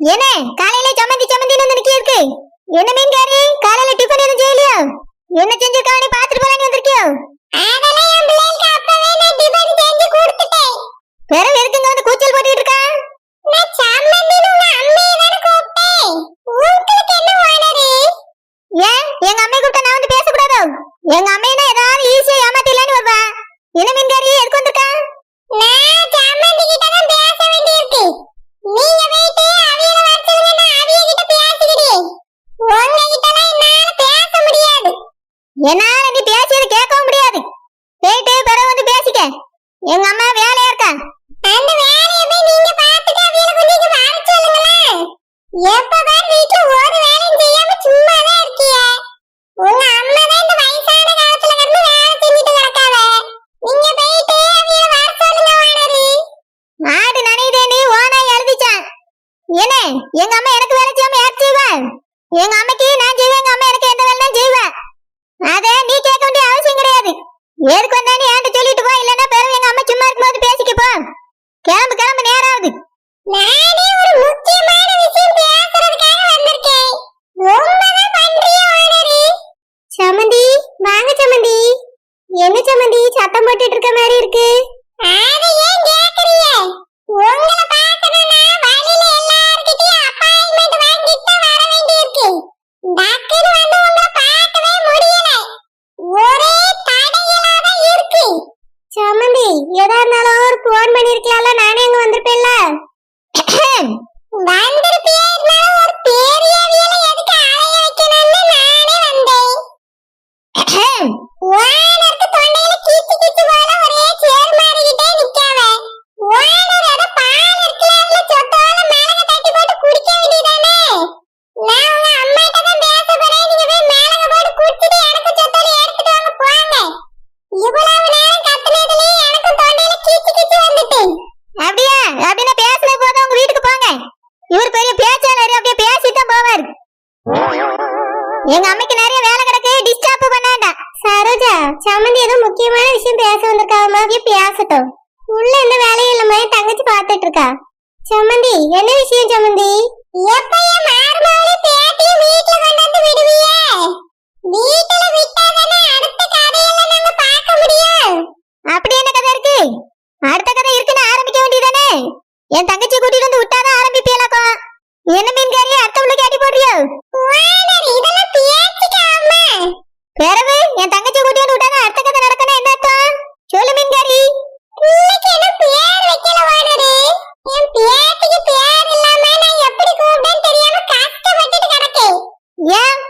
என்ன? காலையில சமந்தி சமந்தி நினைக்கி இருக்கு? என்ன மீன்காரி காலையில டிஃபன் எதுவும் செய்யலையோ? என்ன செஞ்சிருக்கா நீ பாத்துட்டு போலாம் வந்திருக்கியோ? பிறகு எதுக்குங்க வந்து கூச்சல் போட்டுட்டு இருக்கா? ஏன்? எங்க அம்மை கூட நான் வந்து பேசக்கூடாதோ? எங்க அம்மைனா ஏதாவது ஈஸியா ஏமாத்திடலான்னு வருவா. என்ன மீன்காரி எதுக்கு வந்திருக்கா? நான் சாமந்தி கிட்ட தான் பேச வேண்டியிருக்கு. நீங்க வெயிட் என்னால நீ பேசியது கேட்கவும் முடியாது. போயிட்டு பிறகு வந்து பேசிக்க. எங்க அம்மா வேலையா இருக்கா? அந்த வேலையை போய் நீங்க பாத்துட்டு அவங்களுக்கு நீங்க வர சொல்லுங்களேன். எப்பதான் வீட்டுல மாட்டிட்டு இருக்க மாதிரி இருக்கு. அத ஏன் இருந்தாலும் ஒரு ஃபோன் பண்ணிருக்கலாம்ல இருக்கா? சமந்தி என்ன விஷயம் சமந்தி? எப்பயும் மாறுமாறு பேட்டி வீட்டுல கொண்டு வந்து விடுவியே. வீட்டுல விட்டாதான்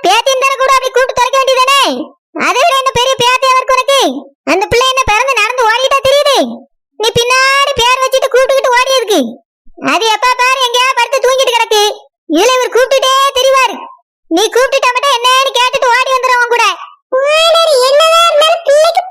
பேத்தின் கூப்பிட்டு தொலைக்க வேண்டியதானே என்ன அது எப்ப பாரு எங்கேயா படுத்து தூங்கிட்டு கிடக்கு. இதுல இவர் கூப்பிட்டுட்டே நீ கூப்பிட்டுட்டா மட்டும் என்னன்னு கேட்டுட்டு ஓடி வந்துடும் கூட. என்னதான் இருந்தாலும் பிள்ளைக்கு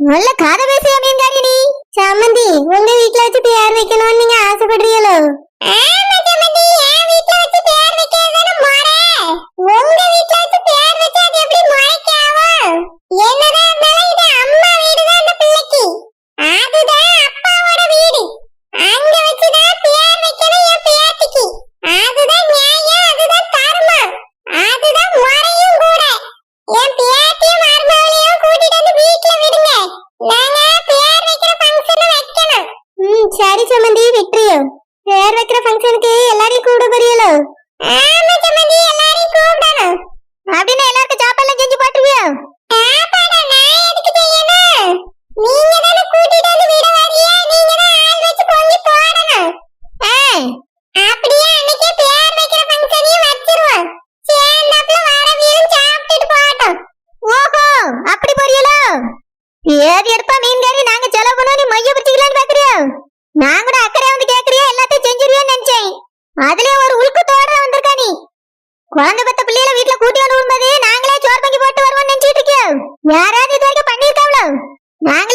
நல்ல கதை பேசிய மீன்காரி நீ சம்மந்தி உங்க வீட்டுல வச்சு பேர் வைக்கணும்னு நீங்க ஆசைப்படுறீங்களோ?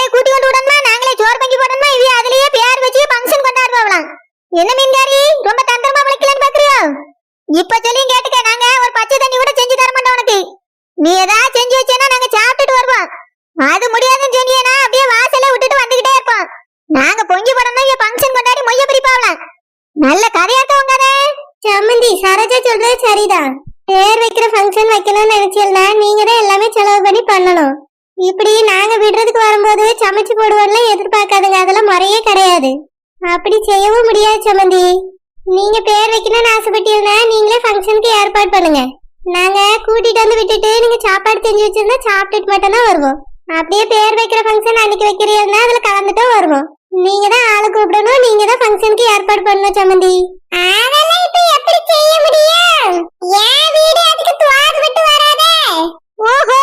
நாங்களே கூட்டி வந்து விடணுமா? நாங்களே சோறு பங்கி போடணுமா? இவ அதுலயே பேர் வச்சு ஃபங்க்ஷன் கொண்டாடுவாங்களாம் என்ன மீன்காரி? ரொம்ப தந்திரமா விளைக்கலன்னு பாக்குறியோ? இப்ப சொல்லியும் கேட்டுக்க நாங்க ஒரு பச்சை தண்ணி கூட செஞ்சு தர மாட்டோம் உனக்கு. நீ ஏதாவது செஞ்சு வச்சேன்னா நாங்க சாப்பிட்டுட்டு வருவோம். அது முடியாதுன்னு சொன்னீங்கன்னா அப்படியே வாசல்ல விட்டுட்டு வந்துகிட்டே இருப்போம். நாங்க பொங்கி போடணும் இங்க ஃபங்க்ஷன் கொண்டாடி மொய்ய பிரிப்பாவலாம் நல்ல கதையாத்தவங்க சம்மந்தி சரோஜா சொல்றது சரிதான். பேர் வைக்கிற ஃபங்க்ஷன் வைக்கணும்னு நினைச்சீங்கன்னா நீங்க தான் எல்லாமே செலவு பண்ணி பண்ணணும். இப்படி நாங்க விடுறதுக்கு வரும்போது சமைச்சு போடுவோம்ல எதிர்பார்க்காதுங்க. அதெல்லாம் முறையே கிடையாது. அப்படி செய்யவும் முடியாது சமந்தி. நீங்க பேர் வைக்கணும்னு ஆசைப்பட்டீங்கன்னா நீங்களே ஃபங்க்ஷனுக்கு ஏற்பாடு பண்ணுங்க. நாங்க கூட்டிட்டு வந்து விட்டுட்டு நீங்க சாப்பாடு செஞ்சு வச்சிருந்தா சாப்பிட்டுட்டு மட்டும் தான் வருவோம். அப்படியே பேர் வைக்கிற ஃபங்க்ஷன் அன்னைக்கு வைக்கிறீங்கன்னா அதுல கலந்துட்டும் வருவோம். நீங்க தான் ஆளு கூப்பிடணும். நீங்க தான் ஃபங்க்ஷனுக்கு ஏற்பாடு பண்ணணும் சமந்தி. அதெல்லாம் இப்ப எப்படி செய்ய முடியும்? வீடு அதுக்கு துவாது விட்டு வராதே ஓஹோ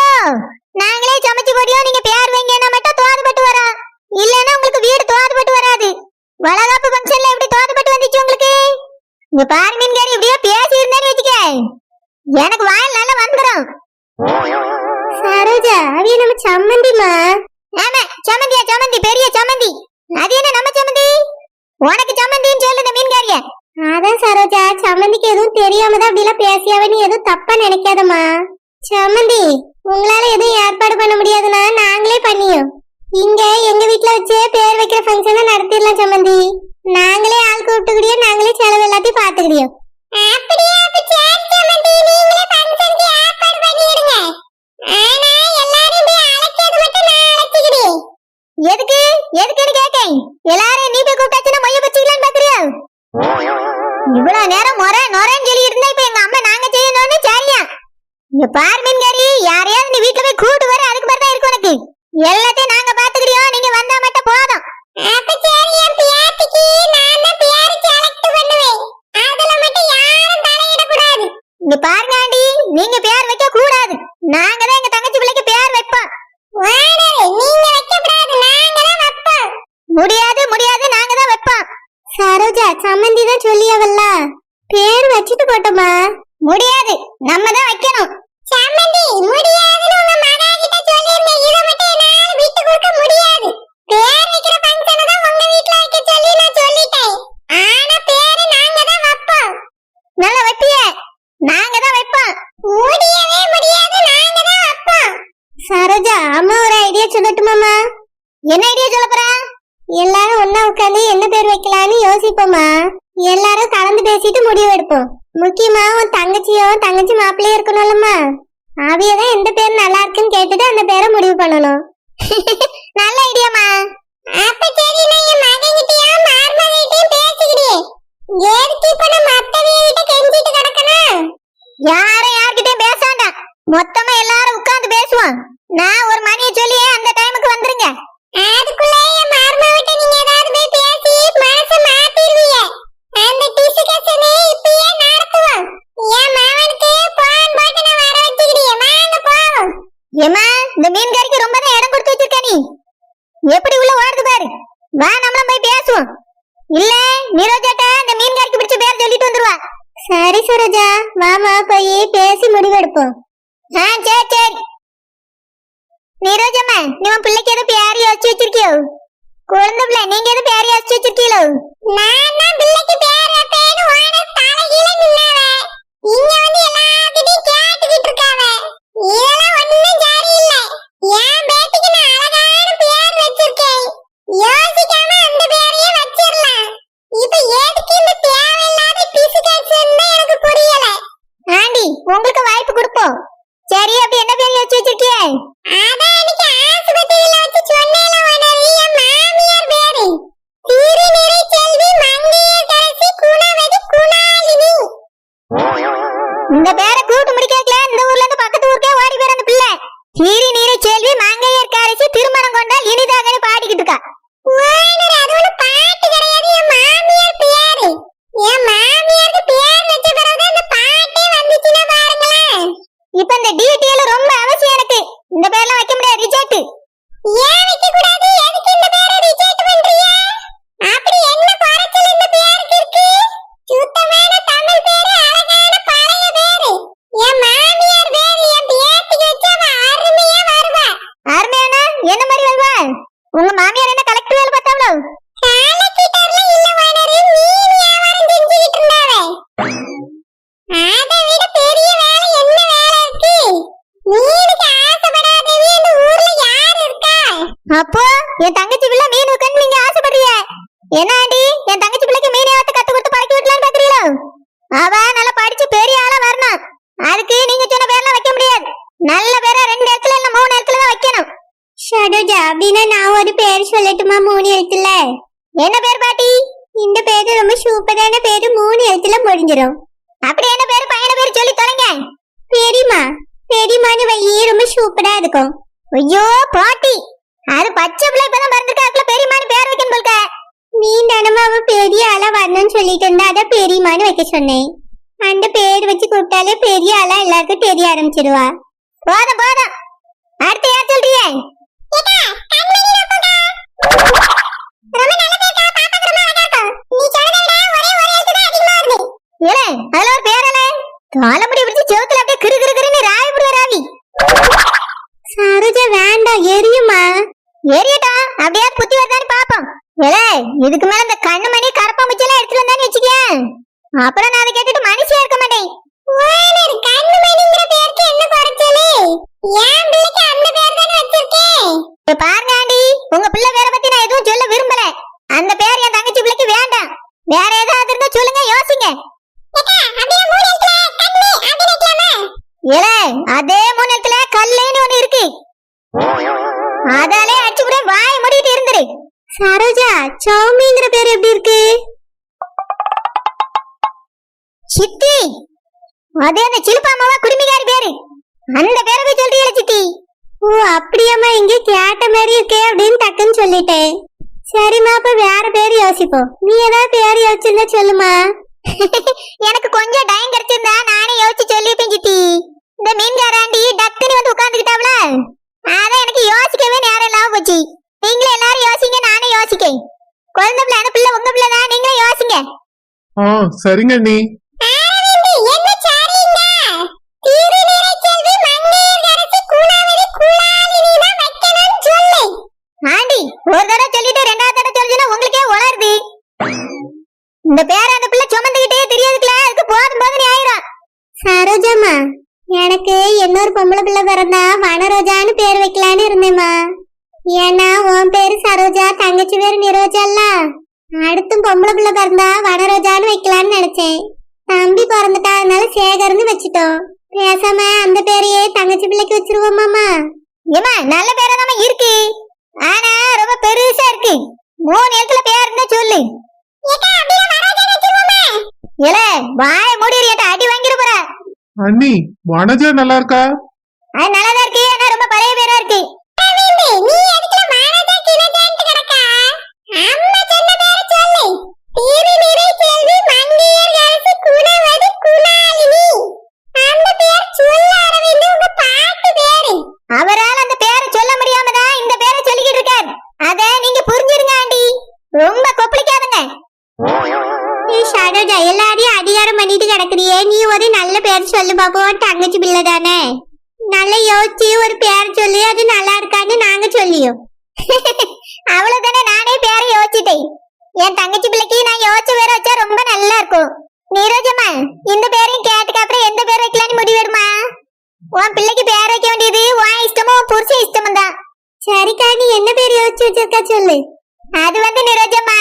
நாங்களே சமைச்சு போடியோம் நீங்க பேர் வைங்கன்னா மட்டும் துவாது பட்டு வரோம் இல்லன்னா உங்களுக்கு வீடு துவாது பட்டு வராது வளகாப்பு ஃபங்க்ஷன்ல எப்படி துவாது பட்டு வந்துச்சு உங்களுக்கு இங்க பாரு மீன்காரி இப்படியே பேசி இருந்தேன்னு வச்சுக்க. எனக்கு வாயில் நல்லா வந்துரும். சரோஜா அவிய நம்ம சம்மந்திமா ஆமா சம்மந்தியா சம்மந்தி பெரிய சம்மந்தி. அது என்ன நம்ம சம்மந்தி? உனக்கு சம்மந்தின்னு சொல்லு மீன்காரிய. அதான் சரோஜா சம்மந்திக்கு எதுவும் தெரியாம தான் அப்படி எல்லாம் எதுவும் தப்பா நினைக்காதம்மா. சம்மந்தி உங்களால எதுவும் ஏற்பாடு பண்ண முடியாதுன்னா நாங்களே பண்ணியோம். இங்க எங்க வீட்ல வச்சே பேர் வைக்கிற ஃபங்க்ஷனை நடத்திடலாம் சம்மந்தி. நாங்களே ஆள் கூப்பிட்டுக்கிடியோ நாங்களே செலவு எல்லாத்தையும் பாத்துக்கிடியோ அப்படியே அப்ப சரி சம்மந்தி. நீங்களே ஃபங்க்ஷனுக்கு ஏற்பாடு பண்ணிடுங்க. ஆனா எல்லாரும் போய் மட்டும் நான் அழைச்சிக்கிறேன். எதுக்கு? எதுக்குன்னு எல்லாரும் நீ போய் கூப்பிட்டாச்சுன்னா மொய்ய வச்சுக்கலான்னு பாக்குறியா? இவ்வளவு நேரம் முறை நொறன்னு சொல்லி இருந்தா இப்ப எங்க அம்மா நாங்க செய்யணும்னு சரியா? இங்க பாரு மீன்காரி யாரையாவது நீ வீட்டுல போய் கூட்டு வர அதுக்கு மாதிரி தான் இருக்கு உனக்கு. எல்லாத்தையும் நாங்க பாத்துக்கிறியோம் நீங்க வந்தா மட்டும் போதும் அப்ப சரி என் பியாத்திக்கு நான் தான் பியாரி செலக்ட் பண்ணுவேன் அதுல மட்டும் யாரும் தலையிட கூடாது இங்க பாருங்க ஆண்டி நீங்க பேர் வைக்க கூடாது நாங்க தான் எங்க தங்கச்சி பிள்ளைக்கு பேர் வைப்போம் நீங்க வைக்க கூடாது நாங்க தான் வைப்போம் முடியாது முடியாது நாங்க தான் வைப்போம். சரோஜா சம்மந்தி தான் சொல்லியவல்ல பேர் வச்சுட்டு போட்டோமா? முடியாது நம்ம தான் வைக்கணும். சம்மந்தி முடியாதுன்னு உங்க மகா கிட்ட சொல்லிருந்தேன் இத மட்டும் என்னால விட்டு கொடுக்க முடியாது. பேர் வைக்கிற ஃபங்க்ஷனை தான் உங்க வீட்ல வைக்க சொல்லி நான் சொல்லிட்டேன். ஆனா பேரு நாங்க தான் வைப்போம். நல்லா வைப்பிய? நாங்க தான் வைப்போம். முடியவே முடியாது நாங்க தான் வைப்போம். சரோஜா அம்மா ஒரு ஐடியா சொல்லட்டுமாமா என்ன ஐடியா சொல்ல போறா? எல்லாரும் ஒண்ணா உட்காந்து என்ன பேர் வைக்கலாம்னு யோசிப்போமா? எல்லாரும் கலந்து பேசிட்டு முடிவு எடுப்போம். முக்கியமா உன் தங்கச்சியும் தங்கச்சி மாப்பிள்ளையோ இருக்கணும்லம்மா. அவியதான் எந்த பேர் நல்லா இருக்குன்னு கேட்டுட்டு அந்த பேரை முடிவு பண்ணணும். நல்ல ஐடியாமா அப்ப சரி நான் என் மகன்கிட்டயும் மார்மகிட்டயும் பேசிக்கிறேன் எதுக்கு இப்ப நம்ம அத்தவியகிட்ட கெஞ்சிட்டு கிடக்கணும் யாரும் யார்கிட்டயும் பேச வேண்டாம். மொத்தமா எல்லாரும் உட்கார்ந்து பேசுவோம். நான் ஒரு மணியை சொல்லி அந்த டைமுக்கு வந்துருங்க அதுக்குள்ள என் மருமகிட்ட நீங்க ஏதாவது போய் பேசி மனச மாத்திடுவீங்க அந்த டிஸ்கஷனை இப்பயே நடத்துவோம் என் மகனுக்கு போன் போட்டு நான் வர வச்சுக்கிறேன் வாங்க போவோம் ஏமா இந்த மீன்காரிக்கு ரொம்ப தான் இடம் கொடுத்து வச்சிருக்க நீ எப்படி உள்ள ஓடுது பாரு வா நம்மளும் போய் பேசுவோம் இல்ல நிரோஜாட்ட இந்த மீன்காரிக்கு பிடிச்ச பேர் சொல்லிட்டு வந்துருவா. சரி சரோஜா மாமா போய் பேசி முடிவெடுப்போம். ஆ சரி சரி. நிரோஜம்மா நீ உன் பிள்ளைக்கு ஏதோ பேர் யோசிச்சு வச்சிருக்கியோ? குழந்தை பிள்ளை நீங்க எதுவும் பேர் யோசிச்சு வச்சிருக்கீங்களோ? நான் தான் பிள்ளைக்கு பேர் வைப்பேன்னு ஓனர் தலையில நின்னாவ. இங்க வந்து எல்லாத்திட்டையும் கேட்டுக்கிட்டு இருக்காவ. இதெல்லாம் ஒண்ணும் சரியில்லை. என் பேட்டிக்கு நான் அழகான பேர் வச்சிருக்கேன். யோசிக்காம அந்த பேர் இப்ப எதுக்கு இந்த தேவையில்லாத பிசுகாட்சன் எனக்கு புரியல. ஆண்டி உங்களுக்கு வாய்ப்பு கொடுப்போம். சரி அப்படி என்ன பேர் யோசிச்சு வச்சிருக்கியே? அதான் எனக்கு ஆஸ்பத்திரியில வச்சு சொன்னேல உணரி என் மாமியார் பேரு. திருநிறை செல்வி மங்கையரசி குணவதி குணாலினி. இந்த பேரை உங்க மாமியார் என்ன கலெக்டர் வேலை பார்த்தாங்களோ அப்போ என் தங்கச்சி பிள்ளை மீன் உட்காந்து நீங்க ஆசைப்படுறீங்க ஏன்னா ஷடோஜா அப்படின்னா நான் ஒரு பேர் சொல்லட்டுமா மூணு எழுத்துல? என்ன பேர் பாட்டி? இந்த பேரு ரொம்ப சூப்பரான பேரு மூணு எழுத்துல முடிஞ்சிடும் அப்படி என்ன பேரு பையன பேர் சொல்லி தொலைங்க. பெரியமா பெரியமானு வையே ரொம்ப சூப்பரா இருக்கும். ஐயோ பாட்டி அது பச்சை பிள்ளை இப்பதான் பிறந்திருக்காக்குல பெரியமானு பேர் வைக்கணும் போல்க நீ தானமா அவ பெரிய ஆளா வரணும்னு சொல்லிட்டு இருந்தா அதான் பெரியமானு வைக்க சொன்னேன். அந்த பேர் வச்சு கூப்பிட்டாலே பெரிய ஆளா எல்லாருக்கும் தெரிய ஆரம்பிச்சிருவா. போதும் போதும். அடுத்து யார் சொல்றியே காலமுடி பிடிச்சு செவுத்துல அப்படியே கிரு கிரு கிருன்னு ராவி விடுவ ராவி. சரோஜா வேண்டாம் எரியுமா? எரியட்டும் அப்படியே குத்தி வருதான்னு பாப்போம் ஏலே இதுக்கு மேல இந்த கண்ணு மணி கரப்பா முச்செல்லாம் எடுத்துட்டு வந்தான்னு வச்சுக்கேன் அப்புறம் நான் அதை கேட்டுட்டு மனுஷியா இருக்க மாட்டேன். கண்ணு மணிங்கிற பேருக்கு என்ன குறைச்சலு? என் பிள்ளைக்கு அந்த பேர் தானே வச்சிருக்கேன் இப்ப பாருங்க ஆண்டி உங்க பிள்ளை பேரை பத்தி நான் எதுவும் சொல்ல விரும்பல. அந்த பேர் என் தங்கச்சி பிள்ளைக்கு வேண்டாம். வேற ஏதாவது இருந்தா சொல்லுங்க யோசிங்க. ஏலே அதே மூணத்துல கல்லுன்னு ஒண்ணு இருக்கு. அதாலே அடிச்சு கூட வாய் மூடிட்டு இருந்துரு. சரோஜா சௌமிங்கிற பேர் எப்படி இருக்கு? சித்தி அதே அந்த சிலுப்பாமாவா குடுமிகாரி பேரு? அந்த பேரை போய் சொல்றீங்களா சித்தி. ஓ அப்படியாம்மா இங்க கேட்ட மாதிரி இருக்கே அப்படின்னு டக்குன்னு சொல்லிட்டேன். சரிம்மா அப்ப வேற பேர் யோசிப்போம் நீ ஏதாவது பேர் யோசிச்சிருந்தா சொல்லுமா. எனக்கு கொஞ்சம் டைம் கிடைச்சிருந்தா நானே யோசிச்சு சொல்லிப்பேன் சித்தி இந்த மீன்காராண்டி டக்குன்னு வந்து உட்கார்ந்துக்கிட்டாவல அதான் எனக்கு யோசிக்கவே நேரம் இல்லாம போச்சு. நீங்களே எல்லாரும் யோசிங்க நானே யோசிக்கேன். குழந்தை பிள்ளை பிள்ளை உங்க பிள்ளை தான் நீங்களே யோசிங்க. ஆ சரிங்க அண்ணி என்ன சாரிங்க திருநீரை செல்வி மங்கையர் அரசி கூடாவரி கூடாலினி தான் வைக்கணும்னு சொல்லு ஆண்டி ஒரு தடவை சொல்லிட்டு ரெண்டாவது தடவை சொல்லிச்சுன்னா உங்களுக்கே உளருது. இந்த பேர அந்த பிள்ளை சுமந்துகிட்டே தெரியாதுக்குல அதுக்கு போதும் போதும் ஆயிரும். சரோஜாமா எனக்கு இன்னொரு பொம்பளை பிள்ளை பிறந்தா வனரோஜான்னு பேர் வைக்கலான்னு இருந்தேம்மா. ஏன்னா உன் பேரு சரோஜா தங்கச்சி பேரு நிரோஜால்ல அடுத்தும் பொம்பளை பிள்ளை பிறந்தா வனரோஜான்னு வைக்கலான்னு நினைச்சேன். தம்பி பிறந்துட்டா அதனால சேகர்னு வச்சுட்டோம். பேசாம அந்த பேரையே தங்கச்சி பிள்ளைக்கு வச்சிருவோமாமா ஏமா நல்ல பேரா தான் இருக்கு. ஆனா ரொம்ப பெருசா இருக்கு. மூணு இடத்துல பேர் இருந்தா சொல்லு ஏல வாய மூடிறியட்ட அடி வாங்கிட போற. அண்ணி வனஜா நல்லா இருக்கா? அது நல்லாதான் இருக்கு. ஆனா ரொம்ப பழைய பேரா இருக்கு. நீ எதுக்குல மானதா கிணதான்ட்டு நல்ல பேர் சொல்லு பாப்போம் தங்கச்சி பிள்ளை தானே? நல்ல யோசிச்சு ஒரு பேர் சொல்லி அது நல்லா இருக்கான்னு நாங்க சொல்லியோம் அவ்வளவுதானே நானே பேரை யோசிச்சிட்டேன். என் தங்கச்சி பிள்ளைக்கு நான் யோசிச்ச பேர் வச்சா ரொம்ப நல்லா இருக்கும். நீரோஜம்மா இந்த பேரையும் கேட்டுக்க அப்புறம் எந்த பேர் வைக்கலாம்னு முடிவெடுமா உன் பிள்ளைக்கு பேர் வைக்க வேண்டியது உன் இஷ்டமும் உன் புருஷன் இஷ்டமும் தான் சரிக்கா நீ என்ன பேர் யோசிச்சு வச்சிருக்கா சொல்லு. அது வந்து நிரோஜம்மா